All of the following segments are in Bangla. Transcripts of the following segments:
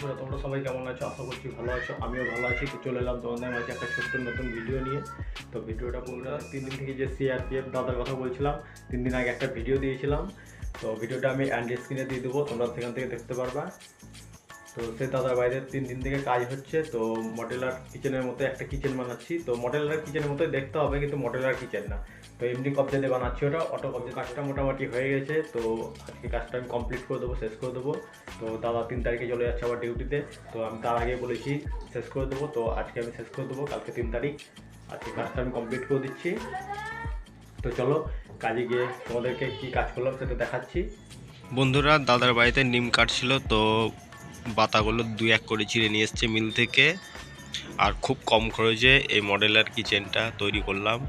বন্ধুরা, তোমরা সবাই কেমন আছো? আশা করছি ভালো আছো। আমিও ভালো আছি। চলে এলাম তোমাদের মাঝে একটা ছোট্ট নতুন ভিডিও নিয়ে। তো ভিডিওটা বন্ধুরা তিন দিন থেকে যে সিআরপিএফ দাদার কথা বলছিলাম, তিন দিন আগে একটা ভিডিও দিয়েছিলাম। তো ভিডিওটা আমি অ্যান্ড স্ক্রিনে দিয়ে দেবো। তোমরা সেখান থেকে দেখতে পারবা। তো সে দাদার বাইরে তিন দিন থেকে কাজ হচ্ছে, তো মডেলার কিচেনের মতো একটা কিচেন বানাচ্ছি। তো মডেলার কিচেনের মতোই দেখতে হবে, কিন্তু মডেলার কিচেন না। তো এমনি কবজা দিয়ে বানাচ্ছি ওটা, অটো কবজা। কাজটা মোটামুটি হয়ে গেছে, তো আজকে কাজটা আমি কমপ্লিট করে দেবো, শেষ করে দেবো। তো দাদা তিন তারিখে চলে যাচ্ছে আবার ডিউটিতে তো আমি তার আগে বলেছি, শেষ করে দেবো। তো আজকে আমি শেষ করে দেবো, কালকে তিন তারিখ। আজকে কাজটা আমি কমপ্লিট করে দিচ্ছি। তো চলো, কাজে গিয়ে তোমাদেরকে কী কাজ করলাম সেটা দেখাচ্ছি। বন্ধুরা, দাদার বাড়িতে নিম কাটছিল, তো বাতাগুলো দু এক করে চিড়ে নিয়ে এসছে মিল থেকে। আর খুব কম খরচে এই মডেলের কিচেনটা তৈরি করলাম।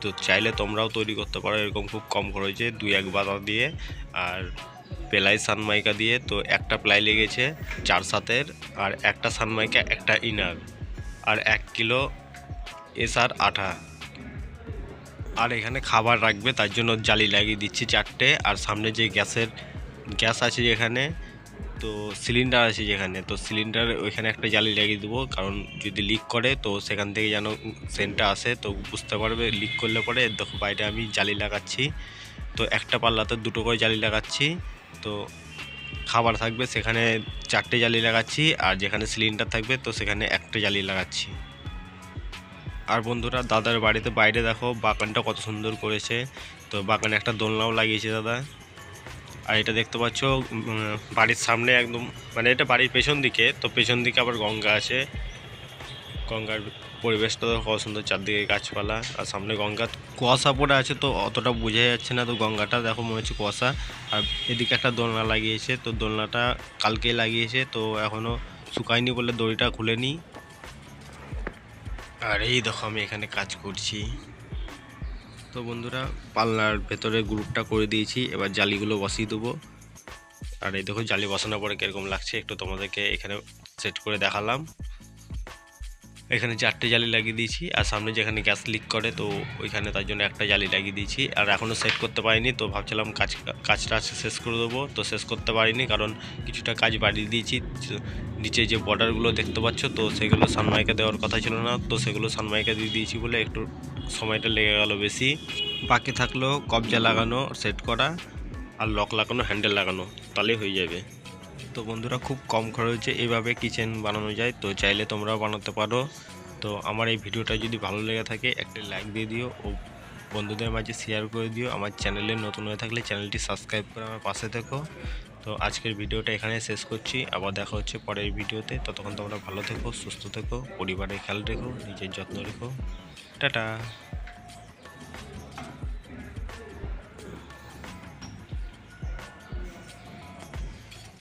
তো চাইলে তোমরাও তৈরি করতে পারো, এরকম খুব কম খরচে দুই এক বাতা দিয়ে। আর প্লাই সানমাইকা দিয়ে, তো একটা প্লাই লেগেছে চার সাতের, আর একটা সানমাইকা, একটা ইনার। আর এক কিলো এসআর আঠা। আর এখানে খাবার রাখবে, তার জন্য জালি লাগিয়ে দিচ্ছি চারটে। আর সামনে যে গ্যাসের, গ্যাস আছে যেখানে তো সিলিন্ডার আছে যেখানে, তো সিলিন্ডার ওইখানে একটা জালি লাগিয়ে দেবো, কারণ যদি লিক করে, তো সেখান থেকে যেন সেন্টটা আসে, তো বুঝতে পারবে লিক করলে পরে দেখো বাইরে আমি জালি লাগাচ্ছি। তো একটা পাল্লাতে দুটো করে জালি লাগাচ্ছি, তো খাবার থাকবে সেখানে চারটে জালি লাগাচ্ছি, আর যেখানে সিলিন্ডার থাকবে, তো সেখানে একটা জালি লাগাচ্ছি। আর বন্ধুরা, দাদার বাড়িতে বাইরে দেখো, বাগানটা কত সুন্দর করেছে। তো বাগানে একটা দোলনাও লাগিয়েছে দাদা। আর এটা দেখতে পাচ্ছ বাড়ির সামনে একদম মানে এটা বাড়ির পেছন দিকে, তো পেছন দিকে আবার গঙ্গা আছে। গঙ্গার পরিবেশটা দেখো কত সুন্দর, চারদিকে গাছপালা, আর সামনে গঙ্গা। কুয়াশা পড়ে আছে তো অতটা বোঝা যাচ্ছে না, তো গঙ্গাটা দেখো মনে হচ্ছে কুয়াশা। আর এদিকে একটা দোলনা লাগিয়েছে, তো দোলনাটা কালকে লাগিয়েছে, তো এখনও শুকায়নি বলে দড়িটা খুলেনি আর এই দেখো আমি এখানে কাজ করছি। তো বন্ধুরা, পাল্লার ভেতরে গ্রুপটা করে দিয়েছি। এবার জালিগুলো বসিয়ে দেবো। আর এই দেখো জালি বসানোর পরে কীরকম লাগছে, একটু তোমাদেরকে এখানে সেট করে দেখালাম। এখানে চারটে জালি লাগিয়ে দিয়েছি, আর সামনে যেখানে গ্যাস লিক করে তো ওইখানে তার জন্য একটা জালি লাগিয়ে দিয়েছি, আর এখনও সেট করতে পারিনি, তো ভাবছিলাম কাজ, কাজটা শেষ করে দেবো, তো শেষ করতে পারিনি কারণ কিছুটা কাজ বাড়িয়ে দিয়েছি নিচে যে বর্ডারগুলো দেখতে পাচ্ছ, তো সেগুলো সানমাইকা দেওয়ার কথা ছিল না, তো সেগুলো সানমাইকা দিয়ে দিয়েছি বলে একটু সময়টা লেগে গেল বেশি। বাকি থাকল কবজা লাগানো সেট করা, আর লক লাগানো হ্যান্ডেল লাগানো, তাহলেই হয়ে যাবে। তো বন্ধুরা খুব কম খরচে এইভাবে কিচেন বানানো যায়, তো চাইলে তোমরাও বানাতে পারো। তো আমার এই ভিডিওটা যদি ভালো লেগে থাকে, একটা লাইক দিয়ে দিও ও বন্ধুদের মাঝে শেয়ার করে দিও। আমার চ্যানেলে নতুন হয়ে থাকলে চ্যানেলটি সাবস্ক্রাইব করে আমার পাশে থেকো। তো আজকের ভিডিওটা এখানে শেষ করছি। আবার দেখা হচ্ছে পরের ভিডিওতে। ততক্ষণ তোমরা ভালো থেকো, সুস্থ থেকো, পরিবারের খেয়াল রেখো, নিজের যত্ন রেখো। টাটা।